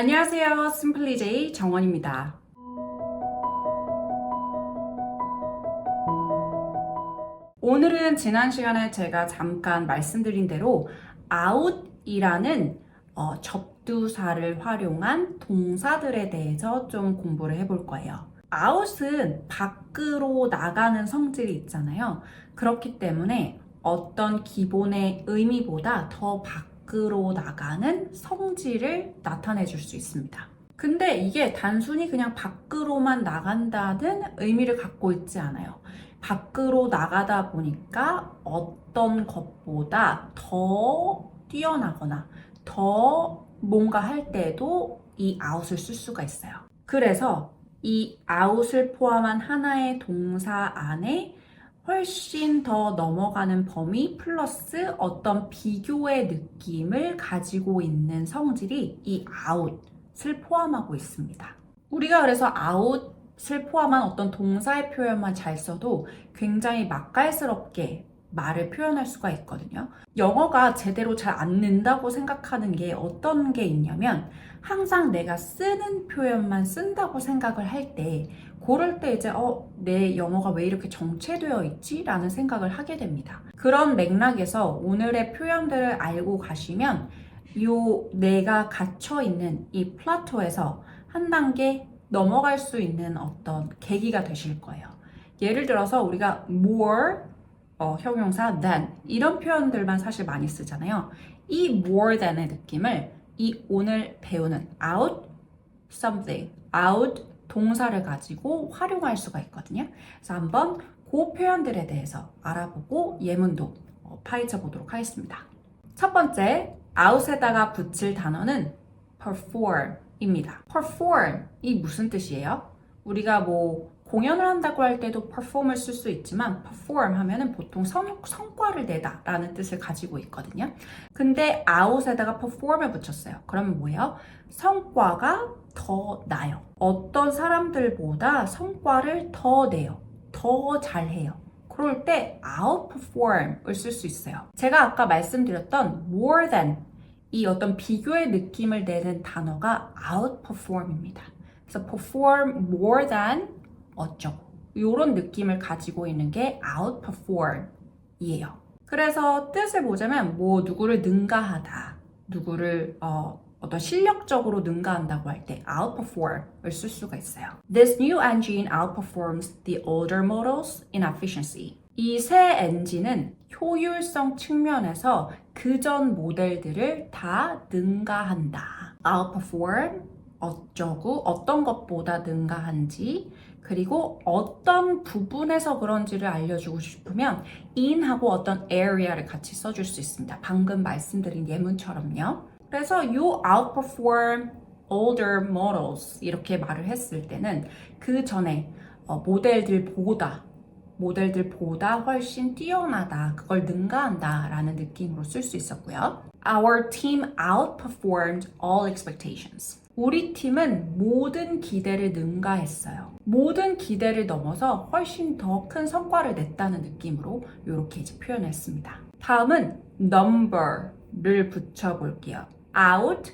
안녕하세요. 심플리제이 정원입니다. 오늘은 지난 시간에 제가 잠깐 말씀드린 대로 out이라는 어, 접두사를 활용한 동사들에 대해서 좀 공부를 해볼 거예요. out은 밖으로 나가는 성질이 있잖아요. 그렇기 때문에 어떤 기본의 의미보다 더 밖 으로 나가는 성질을 나타내 줄 수 있습니다. 근데 이게 단순히 그냥 밖으로만 나간다는 의미를 갖고 있지 않아요. 밖으로 나가다 보니까 어떤 것보다 더 뛰어나거나 더 뭔가 할 때도 이 out을 쓸 수가 있어요. 그래서 이 out을 포함한 하나의 동사 안에 훨씬 더 넘어가는 범위 플러스 어떤 비교의 느낌을 가지고 있는 성질이 이 out을 포함하고 있습니다. 우리가 그래서 out을 포함한 어떤 동사의 표현만 잘 써도 굉장히 맛깔스럽게 말을 표현할 수가 있거든요. 영어가 제대로 잘 안 는다고 생각하는 게 어떤 게 있냐면 항상 내가 쓰는 표현만 쓴다고 생각을 할 때 그럴 때 이제 어, 내 영어가 왜 이렇게 정체되어 있지? 라는 생각을 하게 됩니다. 그런 맥락에서 오늘의 표현들을 알고 가시면 요 내가 갇혀 있는 이 플라토에서 한 단계 넘어갈 수 있는 어떤 계기가 되실 거예요. 예를 들어서 우리가 more 어, 형용사 than 이런 표현들만 사실 많이 쓰잖아요. 이 more than의 느낌을 이 오늘 배우는 out something, out 동사를 가지고 활용할 수가 있거든요. 그래서 한번 그 표현들에 대해서 알아보고 예문도 어, 파헤쳐 보도록 하겠습니다. 첫 번째, out에다가 붙일 단어는 perform입니다. perform 이 무슨 뜻이에요? 우리가 뭐 공연을 한다고 할 때도 perform을 쓸 수 있지만 perform 하면은 보통 성, 성과를 내다 라는 뜻을 가지고 있거든요. 근데 out에다가 perform을 붙였어요. 그러면 뭐예요? 성과가 더 나요. 어떤 사람들보다 성과를 더 내요. 더 잘해요. 그럴 때 outperform을 쓸 수 있어요. 제가 아까 말씀드렸던 more than 이 어떤 비교의 느낌을 내는 단어가 outperform입니다. 그래서 perform more than 어쩌고 이런 느낌을 가지고 있는 게 outperform이에요. 그래서 뜻을 보자면 뭐 누구를 능가하다, 누구를 어, 어떤 실력적으로 능가한다고 할 때 outperform을 쓸 수가 있어요. This new engine outperforms the older models in efficiency. 이 새 엔진은 효율성 측면에서 그전 모델들을 다 능가한다. outperform 어쩌고 어떤 것보다 능가한지 그리고 어떤 부분에서 그런지를 알려주고 싶으면 in하고 어떤 area를 같이 써줄 수 있습니다. 방금 말씀드린 예문처럼요. 그래서 you outperform older models 이렇게 말을 했을 때는 그 전에 어, 모델들보다 모델들보다 훨씬 뛰어나다, 그걸 능가한다 라는 느낌으로 쓸 수 있었고요. Our team outperformed all expectations. 우리 팀은 모든 기대를 능가했어요. 모든 기대를 넘어서 훨씬 더 큰 성과를 냈다는 느낌으로 이렇게 이제 표현했습니다. 다음은 number를 붙여볼게요. out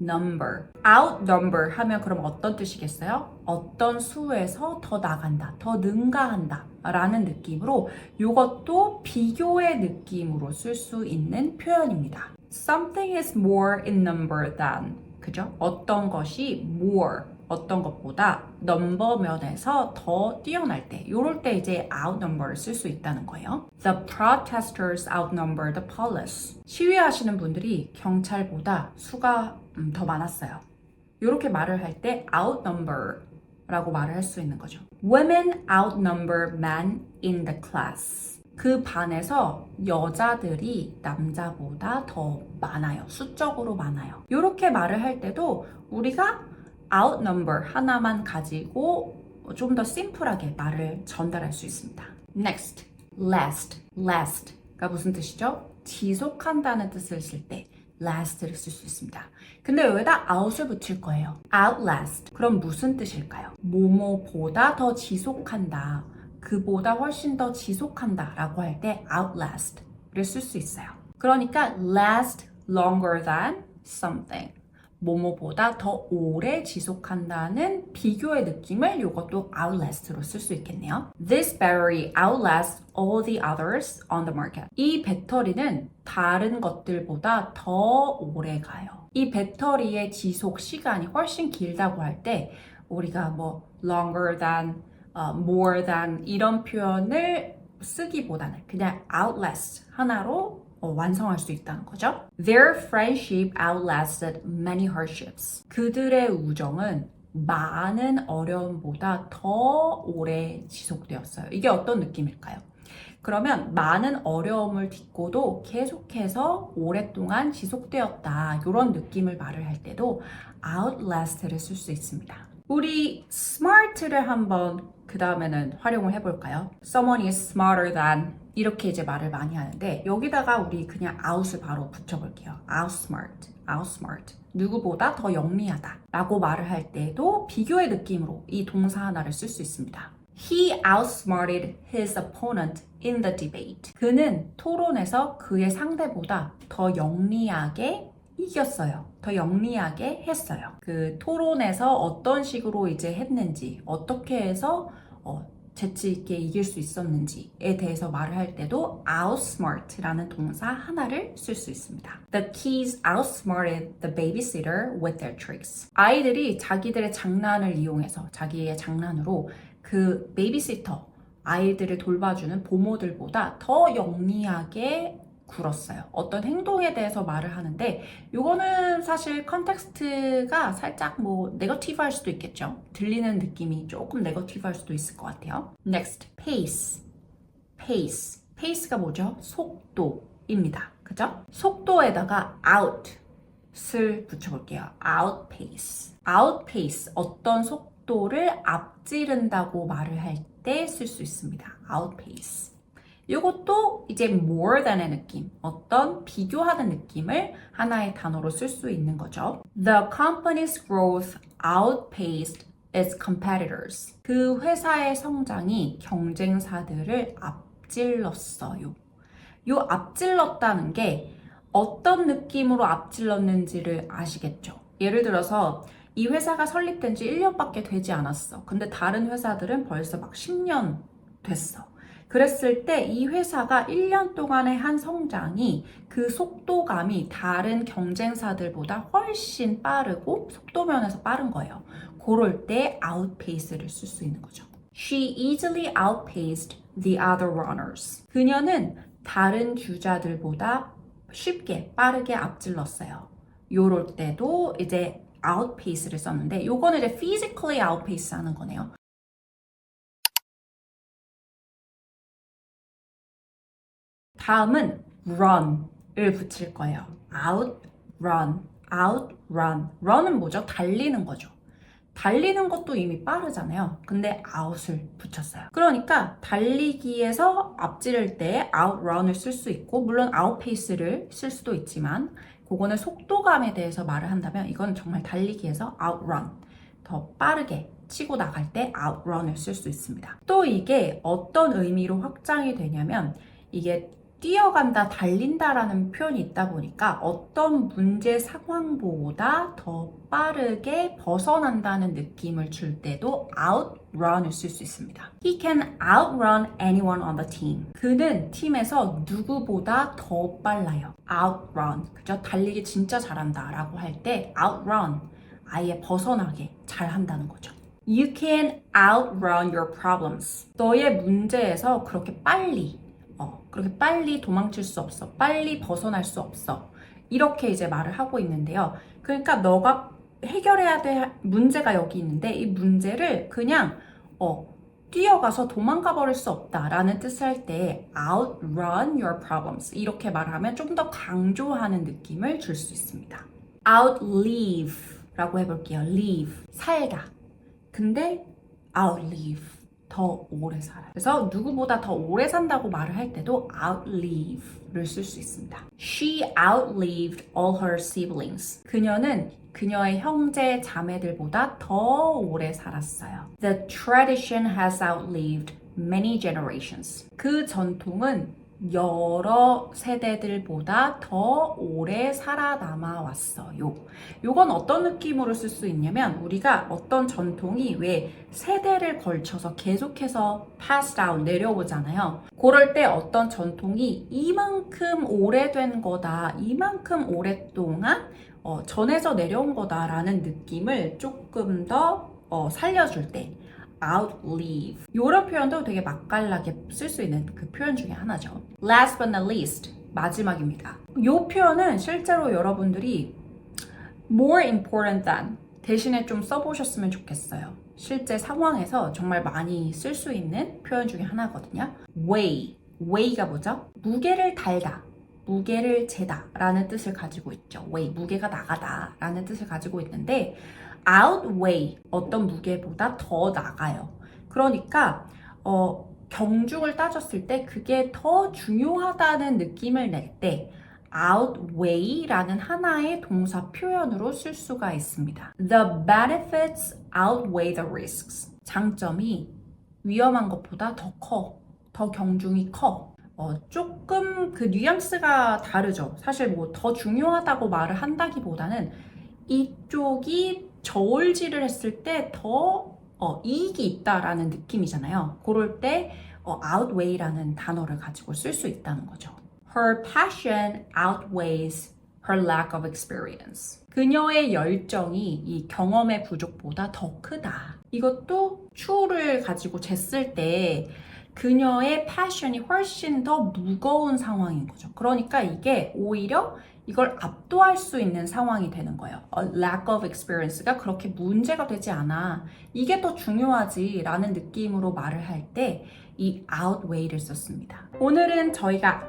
number. outnumber 하면 그럼 어떤 뜻이겠어요? 어떤 수에서 더 나간다, 더 능가한다 라는 느낌으로 이것도 비교의 느낌으로 쓸 수 있는 표현입니다. Something is more in number than 그죠? 어떤 것이 more 어떤 것보다 넘버 면에서 더 뛰어날 때 이럴 때 이제 outnumber를 쓸 수 있다는 거예요. The protesters outnumber the police. 시위하시는 분들이 경찰보다 수가 음, 더 많았어요. 이렇게 말을 할 때 outnumber 라고 말을 할 수 있는 거죠. Women outnumber men in the class. 그 반에서 여자들이 남자보다 더 많아요. 수적으로 많아요. 이렇게 말을 할 때도 우리가 outnumber 하나만 가지고 좀 더 심플하게 말을 전달할 수 있습니다. Next, last, last가 무슨 뜻이죠? 지속한다는 뜻을 쓸 때 last를 쓸 수 있습니다. 근데 여기다 out을 붙일 거예요. outlast. 그럼 무슨 뜻일까요? 뭐뭐보다 더 지속한다. 그보다 훨씬 더 지속한다 라고 할 때 outlast를 쓸 수 있어요. 그러니까 last longer than something. 뭐뭐보다 더 오래 지속한다는 비교의 느낌을 이것도 outlast로 쓸 수 있겠네요. This battery outlasts all the others on the market. 이 배터리는 다른 것들보다 더 오래 가요. 이 배터리의 지속 시간이 훨씬 길다고 할 때 우리가 뭐 longer than, uh, more than 이런 표현을 쓰기보다는 그냥 outlast 하나로 어, 완성할 수 있다는 거죠. Their friendship outlasted many hardships. 그들의 우정은 많은 어려움보다 더 오래 지속되었어요. 이게 어떤 느낌일까요? 그러면 많은 어려움을 딛고도 계속해서 오랫동안 지속되었다. 이런 느낌을 말을 할 때도 outlast를 쓸 수 있습니다. 우리 smart를 한번 그 다음에는 활용을 해볼까요? Someone is smarter than 이렇게 이제 말을 많이 하는데 여기다가 우리 그냥 out을 바로 붙여볼게요. outsmart, outsmart. 누구보다 더 영리하다 라고 말을 할 때도 비교의 느낌으로 이 동사 하나를 쓸 수 있습니다. He outsmarted his opponent in the debate. 그는 토론에서 그의 상대보다 더 영리하게 이겼어요. 더 영리하게 했어요. 그 토론에서 어떤 식으로 이제 했는지, 어떻게 해서 어, 재치 있게 이길 수 있었는지에 대해서 말을 할 때도 outsmart라는 동사 하나를 쓸 수 있습니다. The kids outsmarted the babysitter with their tricks. 아이들이 자기들의 장난을 이용해서 자기의 장난으로 그 베이비시터 아이들을 돌봐주는 보모들보다 더 영리하게 굴었어요. 어떤 행동에 대해서 말을 하는데 이거는 사실 컨텍스트가 살짝 뭐 네거티브 할 수도 있겠죠. 들리는 느낌이 조금 네거티브 할 수도 있을 것 같아요. Next, pace. pace. pace가 뭐죠? 속도입니다. 그죠? 속도에다가 out을 붙여볼게요. outpace. outpace. 어떤 속도를 앞지른다고 말을 할 때 쓸 수 있습니다. outpace. 이것도 이제 more than의 느낌, 어떤 비교하는 느낌을 하나의 단어로 쓸 수 있는 거죠. The company's growth outpaced its competitors. 그 회사의 성장이 경쟁사들을 앞질렀어요. 요 앞질렀다는 게 어떤 느낌으로 앞질렀는지를 아시겠죠? 예를 들어서 이 회사가 설립된 지 1년밖에 되지 않았어. 근데 다른 회사들은 벌써 막 10년 됐어. 그랬을 때 이 회사가 1년 동안의 한 성장이 그 속도감이 다른 경쟁사들보다 훨씬 빠르고 속도면에서 빠른 거예요. 그럴 때 outpace를 쓸 수 있는 거죠. She easily outpaced the other runners. 그녀는 다른 주자들보다 쉽게 빠르게 앞질렀어요. 요럴 때도 이제 outpace를 썼는데 요거는 이제 physically outpace 하는 거네요. 다음은 run을 붙일 거예요. out, run, out, run. run은 뭐죠? 달리는 거죠. 달리는 것도 이미 빠르잖아요. 근데 out을 붙였어요. 그러니까 달리기에서 앞지를 때 outrun을 쓸 수 있고 물론 outpace를 쓸 수도 있지만 그거는 속도감에 대해서 말을 한다면 이건 정말 달리기에서 outrun 더 빠르게 치고 나갈 때 outrun을 쓸 수 있습니다. 또 이게 어떤 의미로 확장이 되냐면 이게 뛰어간다, 달린다라는 표현이 있다 보니까 어떤 문제 상황보다 더 빠르게 벗어난다는 느낌을 줄 때도 outrun을 쓸 수 있습니다. He can outrun anyone on the team. 그는 팀에서 누구보다 더 빨라요. outrun. 그죠? 달리기 진짜 잘한다 라고 할 때 outrun. 아예 벗어나게 잘 한다는 거죠. You can outrun your problems. 너의 문제에서 그렇게 빨리 어, 그렇게 빨리 도망칠 수 없어. 빨리 벗어날 수 없어. 이렇게 이제 말을 하고 있는데요. 그러니까 너가 해결해야 될 문제가 여기 있는데 이 문제를 그냥 어, 뛰어가서 도망가 버릴 수 없다라는 뜻을 할 때 outrun your problems 이렇게 말하면 좀 더 강조하는 느낌을 줄 수 있습니다. outlive라고 해볼게요. live 살다. 근데 outlive 더 오래 살아요. 그래서 누구보다 더 오래 산다고 말을 할 때도 outlive를 쓸 수 있습니다. She outlived all her siblings. 그녀는 그녀의 형제 자매들보다 더 오래 살았어요. The tradition has outlived many generations. 그 전통은 여러 세대들보다 더 오래 살아남아 왔어요. 요건 어떤 느낌으로 쓸 수 있냐면 우리가 어떤 전통이 왜 세대를 걸쳐서 계속해서 pass down 내려오잖아요. 그럴 때 어떤 전통이 이만큼 오래된 거다, 이만큼 오랫동안 어, 전해서 내려온 거다라는 느낌을 조금 더 어, 살려줄 때 outlive 이런 표현도 되게 맛깔나게 쓸 수 있는 그 표현 중에 하나죠. Last but not least 마지막입니다. 이 표현은 실제로 여러분들이 more important than 대신에 좀 써보셨으면 좋겠어요. 실제 상황에서 정말 많이 쓸 수 있는 표현 중에 하나거든요. weigh, weigh가 뭐죠? 무게를 달다. 무게를 재다 라는 뜻을 가지고 있죠. weigh, 무게가 나가다 라는 뜻을 가지고 있는데 outweigh, 어떤 무게보다 더 나가요. 그러니까 어, 경중을 따졌을 때 그게 더 중요하다는 느낌을 낼 때 outweigh라는 하나의 동사 표현으로 쓸 수가 있습니다. The benefits outweigh the risks. 장점이 위험한 것보다 더 커. 더 경중이 커. 어, 조금 그 뉘앙스가 다르죠. 사실 뭐 더 중요하다고 말을 한다기보다는 이쪽이 저울질을 했을 때더 어, 이익이 있다라는 느낌이잖아요. 그럴 때 어, outweigh라는 단어를 가지고 쓸 수 있다는 거죠. Her passion outweighs her lack of experience. 그녀의 열정이 이 경험의 부족보다 더 크다. 이것도 추를 가지고 jes을 때 그녀의 패션이 훨씬 더 무거운 상황인 거죠. 그러니까 이게 오히려 이걸 압도할 수 있는 상황이 되는 거예요. Lack of experience가 그렇게 문제가 되지 않아. 이게 더 중요하지 라는 느낌으로 말을 할 때 이 outweigh를 썼습니다. 오늘은 저희가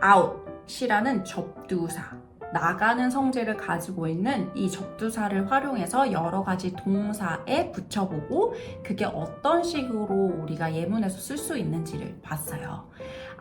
out이라는 접두사, 나가는 성질을 가지고 있는 이 접두사를 활용해서 여러 가지 동사에 붙여보고 그게 어떤 식으로 우리가 예문에서 쓸 수 있는지를 봤어요.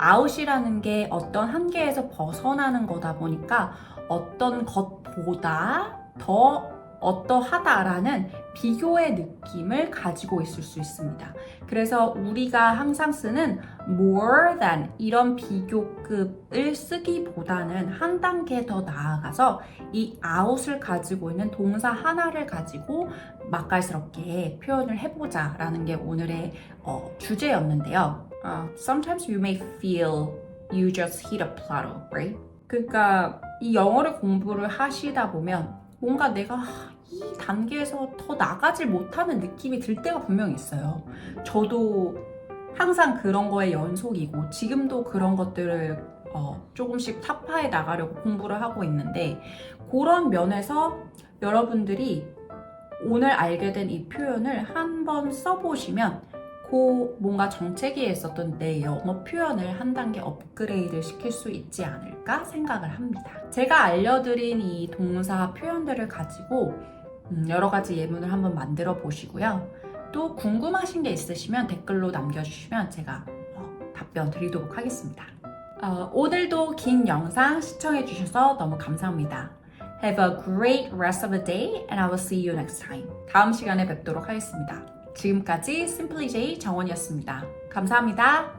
out이라는 게 어떤 한계에서 벗어나는 거다 보니까 어떤 것보다 더 어떠하다라는 비교의 느낌을 가지고 있을 수 있습니다. 그래서 우리가 항상 쓰는 more than 이런 비교급을 쓰기보다는 한 단계 더 나아가서 이 out을 가지고 있는 동사 하나를 가지고 맛깔스럽게 표현을 해보자 라는 게 오늘의 어, 주제였는데요. 어, sometimes you may feel you just hit a plateau, right? 그러니까 이 영어를 공부를 하시다 보면 뭔가 내가 이 단계에서 더 나가질 못하는 느낌이 들 때가 분명히 있어요. 저도 항상 그런 거의 연속이고 지금도 그런 것들을 어, 조금씩 타파해 나가려고 공부를 하고 있는데 그런 면에서 여러분들이 오늘 알게 된 이 표현을 한번 써보시면 그 뭔가 정체기에 있었던 내 영어 표현을 한 단계 업그레이드 시킬 수 있지 않을까 생각을 합니다. 제가 알려드린 이 동사 표현들을 가지고 음, 여러 가지 예문을 한번 만들어 보시고요. 또 궁금하신 게 있으시면 댓글로 남겨주시면 제가 어, 답변 드리도록 하겠습니다. 어, 오늘도 긴 영상 시청해주셔서 너무 감사합니다. Have a great rest of the day and I will see you next time. 다음 시간에 뵙도록 하겠습니다. 지금까지 Simply J 정원이었습니다. 감사합니다.